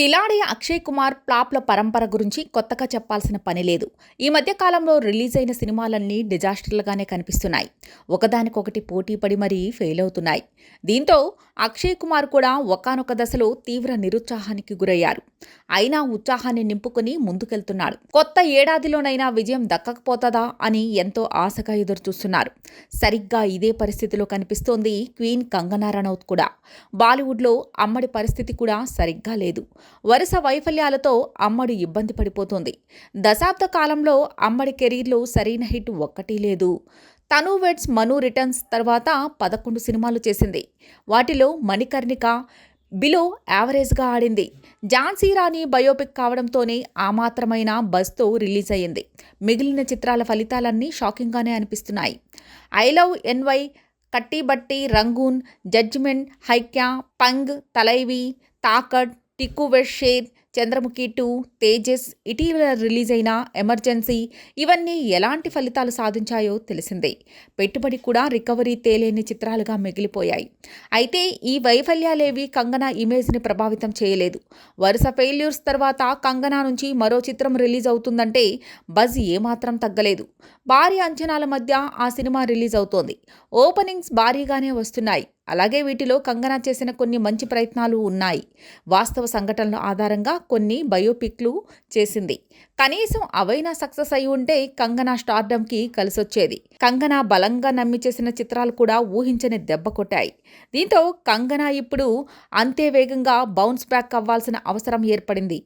కిలాడి అక్షయ్ కుమార్ ప్లాప్ల పరంపర గురించి కొత్తగా చెప్పాల్సిన పని లేదు. ఈ మధ్య కాలంలో రిలీజ్ అయిన సినిమాలన్నీ డిజాస్టర్లుగానే కనిపిస్తున్నాయి. ఒకదానికొకటి పోటీ పడి మరీ ఫెయిల్ అవుతున్నాయి. దీంతో అక్షయ్ కుమార్ కూడా ఒకానొక దశలో తీవ్ర నిరుత్సాహానికి గురయ్యారు. అయినా ఉత్సాహాన్ని నింపుకుని ముందుకెళ్తున్నాడు. కొత్త ఏడాదిలోనైనా విజయం దక్కకపోతుందా అని ఎంతో ఆశగా ఎదురుచూస్తున్నారు. సరిగ్గా ఇదే పరిస్థితిలో కనిపిస్తోంది క్వీన్ కంగనా రనౌత్ కూడా. బాలీవుడ్లో అమ్మడి పరిస్థితి కూడా సరిగ్గా లేదు. వరుస వైఫల్యాలతో అమ్మడు ఇబ్బంది పడిపోతుంది. దశాబ్ద కాలంలో అమ్మడి కెరీర్లో సరైన హిట్ ఒక్కటీ లేదు. తను వెడ్స్ మను రిటర్న్స్ తర్వాత పదకొండు సినిమాలు చేసింది. వాటిలో మణికర్ణిక బిలో యావరేజ్గా ఆడింది. ఝాన్సీ రాణి బయోపిక్ కావడంతోనే ఆ మాత్రమైన రిలీజ్ అయ్యింది. మిగిలిన చిత్రాల ఫలితాలన్నీ షాకింగ్గానే అనిపిస్తున్నాయి. I love NY Katti Batti Rangoon judgement hai kya Punk Thalaivi Dhaakad Tiku wed share Chandramukhi two Tejas ఇటీవల రిలీజ్ అయిన ఎమర్జెన్సీ ఇవన్నీ ఎలాంటి ఫలితాలు సాధించాయో తెలిసిందే. పెట్టుబడి కూడా రికవరీ తేలేని చిత్రాలుగా మిగిలిపోయాయి. అయితే ఈ వైఫల్యాలేవి కంగనా ఇమేజ్ని ప్రభావితం చేయలేదు. వరుస ఫెయిల్యూర్స్ తర్వాత కంగనా నుంచి మరో చిత్రం రిలీజ్ అవుతుందంటే బజ్ ఏమాత్రం తగ్గలేదు. భారీ అంచనాల మధ్య ఆ సినిమా రిలీజ్ అవుతోంది. ఓపెనింగ్స్ భారీగానే వస్తున్నాయి. అలాగే వీటిలో కంగనా చేసిన కొన్ని మంచి ప్రయత్నాలు ఉన్నాయి. వాస్తవ సంఘటనల ఆధారంగా కొన్ని బయోపిక్లు చేసింది. కనీసం అవైనా సక్సెస్ అయి ఉంటే కంగనా స్టార్డమ్కి కలిసొచ్చేది. కంగనా బలంగా నమ్మి చేసిన చిత్రాలు కూడా ఊహించని దెబ్బ కొట్టాయి. దీంతో కంగనా ఇప్పుడు అంతే వేగంగా బౌన్స్ బ్యాక్ అవ్వాల్సిన అవసరం ఏర్పడింది.